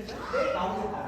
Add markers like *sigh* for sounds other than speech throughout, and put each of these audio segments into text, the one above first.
생일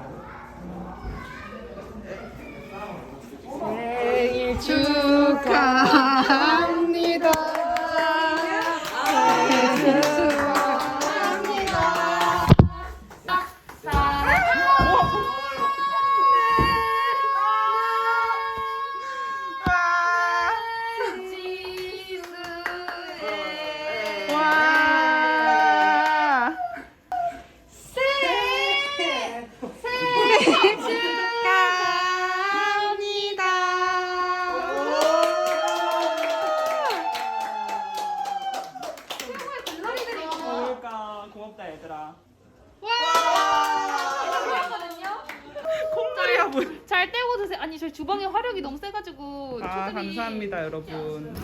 뭐. *laughs* 잘 떼고 드세요. 아니 저희 주방에 화력이 너무 세가지고 아 초들이- 감사합니다 여러분.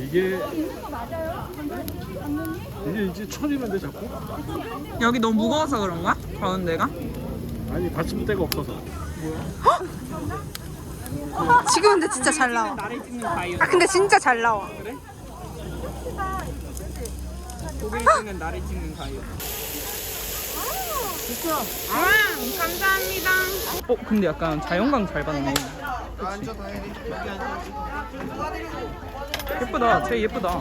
이게 이게 이제 천이는데 자꾸? 여기 너무 무거워서 그런가? 가운데가? 아니 받침 데가 없어서 지금 근데 진짜 잘 나와. 나를 찍는 가유. 아 근데 진짜 잘 나와. 고개를 찍는 나를 찍는 가유. 아 감사합니다. 어 근데 약간 자연광 잘 받네. 예쁘다. 제 예쁘다.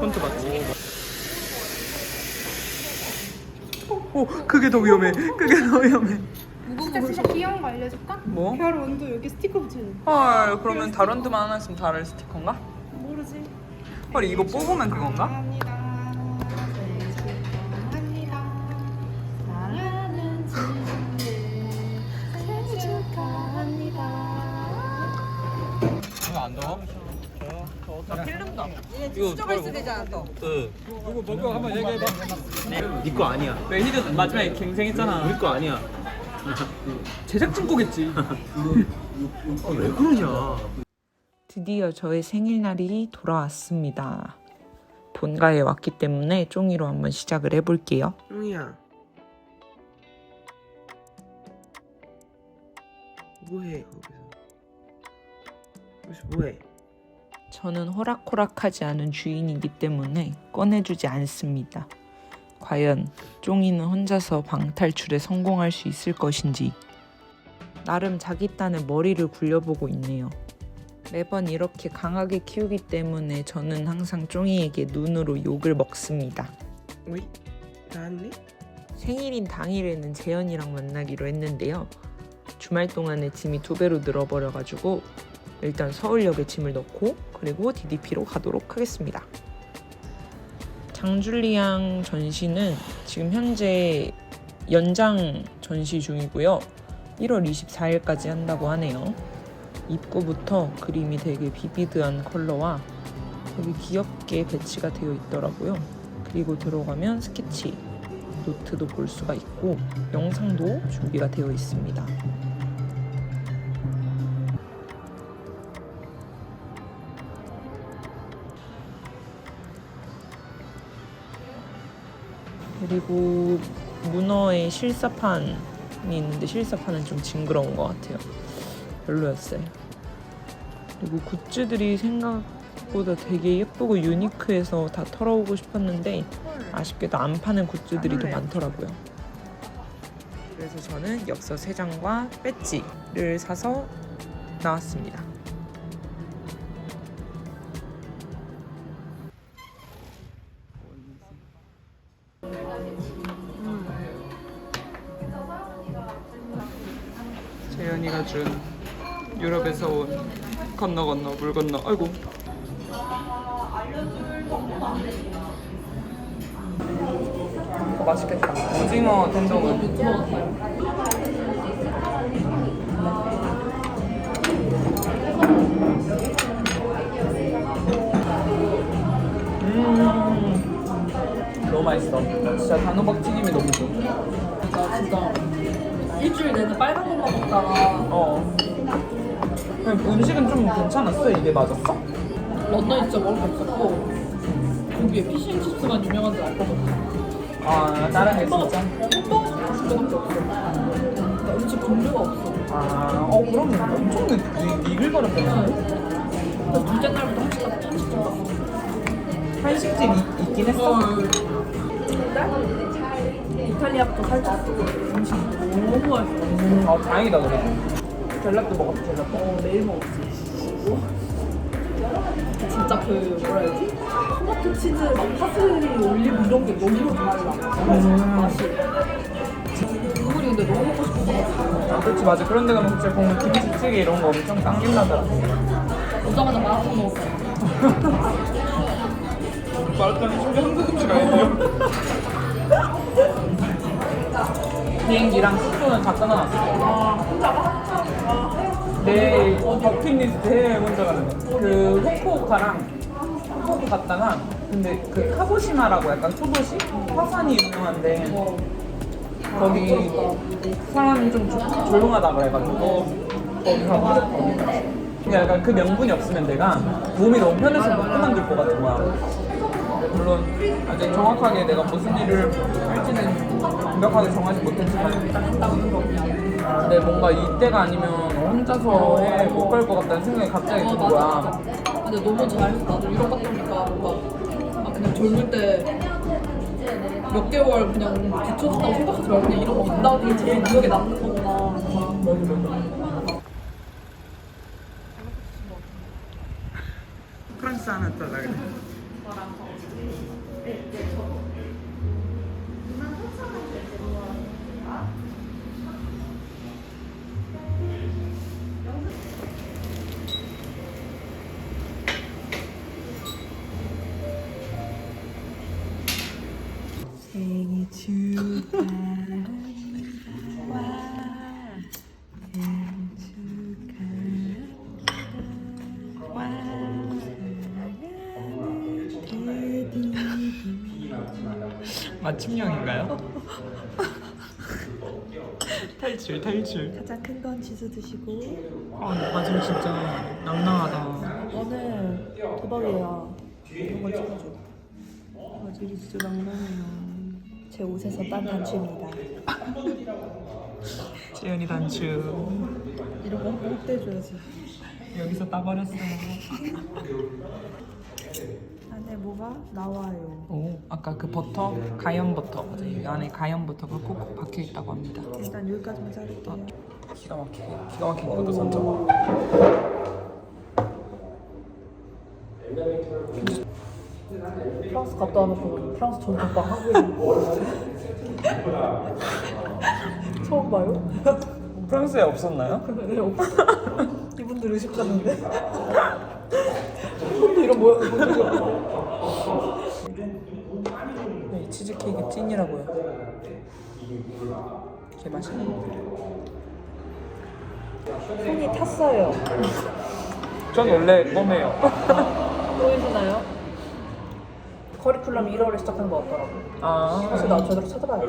폰트 맞지? 오 그게 더 위험해. 그게 더 위험해. 진짜 진짜 귀여운 거 알려줄까? 뭐? 별 원도 여기 스티커 붙여줘. 헐 그러면 다런드만 하나 있으면 다를 스티커인가? 모르지. 헐 이거 뽑으면 그건가? 이거 안 더워? 나 필름도 이거 수저가 있어야 되잖아 또? 이거 먹고 한번 얘기해봐. 니거 아니야. 왜 히든 마지막에 갱생했잖아. 우리 거 아니야. 제작진 거겠지. 아, 왜 그러냐. 드디어 저의 생일날이 돌아왔습니다. 본가에 왔기 때문에 쫑이로 한번 시작을 해볼게요. 쫑이야. 뭐해 거기서 거기서 뭐해 저는 호락호락하지 않은 주인이기 때문에 꺼내주지 않습니다. 과연 쫑이는 혼자서 방탈출에 성공할 수 있을 것인지 나름 자기 딴에 머리를 굴려보고 있네요. 매번 이렇게 강하게 키우기 때문에 저는 항상 쫑이에게 눈으로 욕을 먹습니다. 어이 나왔네 생일인 당일에는 재현이랑 만나기로 했는데요. 주말 동안에 짐이 두 배로 늘어버려가지고 일단 서울역에 짐을 넣고 그리고 DDP로 가도록 하겠습니다. 장줄리앙 전시는 지금 현재 연장 전시 중이고요. 1월 24일까지 한다고 하네요. 입구부터 그림이 되게 비비드한 컬러와 되게 귀엽게 배치가 되어 있더라고요. 그리고 들어가면 스케치, 노트도 볼 수가 있고 영상도 준비가 되어 있습니다. 그리고 문어의 실사판이 있는데 실사판은 좀 징그러운 것 같아요. 별로였어요. 그리고 굿즈들이 생각보다 되게 예쁘고 유니크해서 다 털어오고 싶었는데 아쉽게도 안 파는 굿즈들이 더 많더라고요. 그래서 저는 엽서 3장과 배지를 사서 나왔습니다. 건너 건너 물 건너. 아이고. 이거 맛있겠다. 오징어 텐동은. 음. 너무 맛있어. 진짜 단호박 튀김이 너무 좋아. 나 진짜 일주일 내내 빨간 것만 먹다가 어. 음식은 좀 괜찮았어? 이게 맞았어? 런던에 진짜 먹을 게 없었고 여기에 피쉬앤칩스가 유명한 줄 알거든 아, 다른 게 진짜? 햄버거 진짜밖에 없어 그러니까 음식 종류가 없어 아, 어, 그럼 엄청 느- 니글거렸겠네. 그래서 둘째 날부터 한식 갔어 한식집 있, 있긴 했어. 이탈리아부터 살짝 음식 너무 맛있어. 음, 아 다행이다 그래. 젤라또 먹었어 젤라또. 어, 매일 먹었지. 진짜 그 뭐라 해야 되지? 토마토 치즈 막 파슬리 올리브 이런 게 너무 달라. 맛이. 국물이 근데 너무 먹고 싶어서 아, 그렇지 맞아. 그런 데 가면 진짜 보면 김치찌개 이런 거 엄청 당긴다더라. 오자마자 마라탕 먹었어. *laughs* 마라탕이 심지어 한국 음식 아니에요? *laughs* 비행기랑 숙소는 다 끊어놨어. 아, 혼자 가? 내 버킷리스트에 먼저 가는 거. 그 후쿠오카랑 후쿠오카 갔다가 근데 그 카고시마라고 약간 소도시 화산이 유명한데 거기 사람 좀 조- 조용하다 그래가지고 거기 가고 근데 약간 그 명분이 없으면 내가 몸이 너무 편해서 못 그만둘 것 같은 거야. 물론 아직 정확하게 내가 무슨 일을 할지는 완벽하게 정하지 못했지만 근데 뭔가 이때가 아니면 혼자서 해 못 갈 것 같다는 생각이 갑자기 어, 든 거야. 근데 너무 잘했어. 나도 유럽 갔다 오니까 뭔가 아, 그냥 젊을 때 몇 개월 그냥 뒤쳐졌다고 생각하지 말고 그냥 이런 거 갔다 오는 게 제일 기억에 남는 거구나. 프랑스 하나 더 나그래. 마침형인가요? *laughs* 탈출 탈출 가장 큰 건 지수 드시고 아 오빠 지금 진짜 낭낭하다 오늘 대박이야. 이런 걸 찍어줘. 바질이 진짜 낭낭해요. 제 옷에서 딴 단추입니다. *laughs* 재현이 단추 이런 거꼭 떼줘야지. 여기서 따버렸어요 *laughs* 안에 뭐가 나와요. 오 아까 그 버터 가염 버터 맞아 이 안에 가염 버터가 콕콕 박혀 있다고 합니다 일단 여기까지만 자를게요. 기가 막히게 기가 막힌 것도 선점 프랑스 갔다 와놓고 프랑스 전통빵 한국에 *laughs* 처음 봐요? 프랑스에 없었나요? *laughs* 네, 없어. *laughs* 이분들 의식 갔는데. 처음도 이런 모양 본 적이 없어. 네, 치즈케이크 찐이라고요 개 맛있네 손이 탔어요. 전 원래 껌해요 *laughs* 보이시나요? 커리큘럼 1월에 시작한 거 같더라고. 아 그래서 나 제대로 찾아봐야 돼.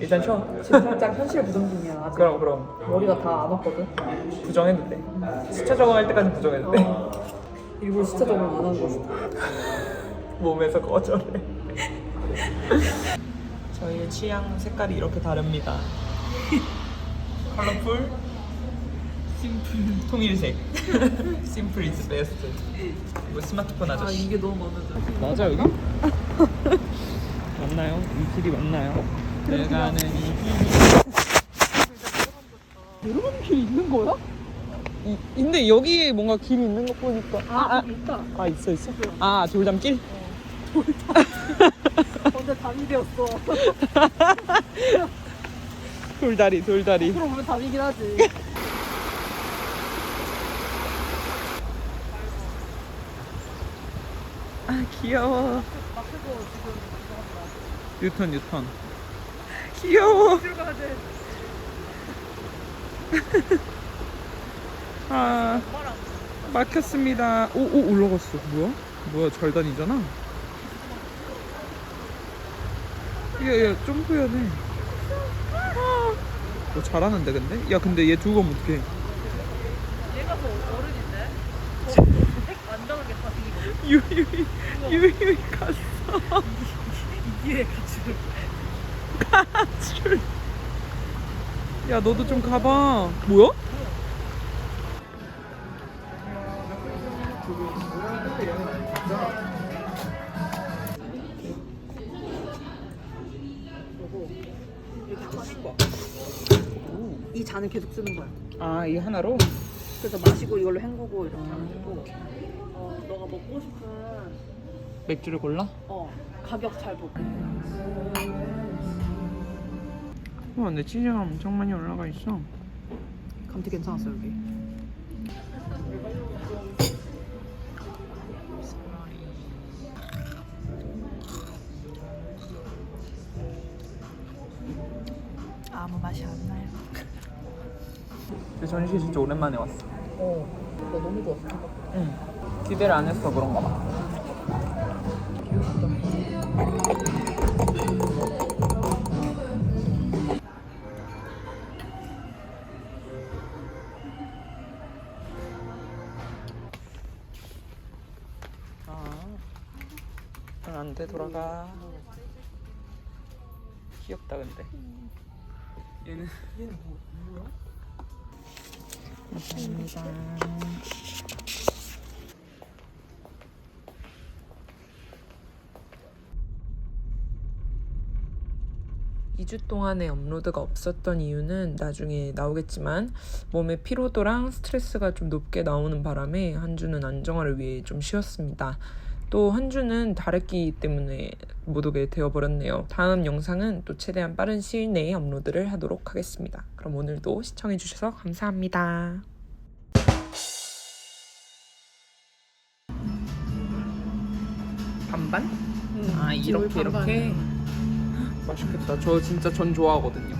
일단 쉬어 지금 살짝 현실 부정 중이야. 아직 그럼 그럼 머리가 다 안 왔거든. 부정했는데 숫자 적응할 때까지 부정했는데 어, 일부러 숫자 적응 안 하는 거지. *laughs* 몸에서 거절해 *laughs* 저희의 취향 색깔이 이렇게 다릅니다 *laughs* 컬러풀 심플 통일색 *laughs* 심플 is best 이거 스마트폰 아 아저씨 이게 너무 마음에 들어. 맞아 여기? 맞나요? 이 길이 맞나요? 내가 아는 이 길이 내려가는 길이 있는 거야? 이, 근데 여기에 뭔가 길이 있는 거 보니까 아, 있다. 아 있어 있어? 아 돌담길? 근데 담이 되었어. 돌다리 돌다리 그럼 보면 담이긴 하지. 아 귀여워. 뉴턴 뉴턴. 귀여워. *laughs* 아 막혔습니다. 오 오 올라갔어. 뭐야? 뭐야 잘 다니잖아. 야야 점프해야 돼. 아, 어, 잘하는데 근데? 야 근데 얘 두고 가면 어떡해 유유이 유유이 갔어. 이게 가출. 가출. 야 너도 좀 가봐. 뭐야? 이 잔을 계속 쓰는 거야. 아 이 하나로? 그래서 마시고 이걸로 헹구고 이렇게 하는 거고. 어, 너가 먹고 싶은 맥주를 골라? 어 가격 잘 보고. 우와, 근데 치즈가 엄청 많이 올라가 있어. 감튀 괜찮았어 여기. 아무 맛이 안 나요. 근데 전시 진짜 오랜만에 왔어. 어, 나 너무 좋았어. 응. 기대를 안 했어 그런가 봐. 아, 안돼 돌아가. 귀엽다 근데. 얘는 얘는 뭐야? 감사합니다. 2주 동안의 업로드가 없었던 이유는 나중에 나오겠지만 몸의 피로도랑 스트레스가 좀 높게 나오는 바람에 한 주는 안정화를 위해 좀 쉬었습니다. 또 한 주는 다랬기 때문에 못 오게 되어버렸네요. 다음 영상은 또 최대한 빠른 시일 내에 업로드를 하도록 하겠습니다. 그럼 오늘도 시청해주셔서 감사합니다. 반반? 아 이렇게 이렇게 맛있겠다. 저 진짜 전 좋아하거든요.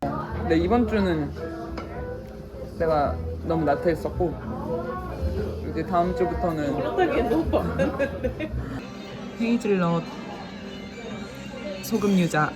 근데 이번 주는 내가 너무 나태했었고 이제 다음 주부터는 *laughs* 헤이즐넛 소금 유자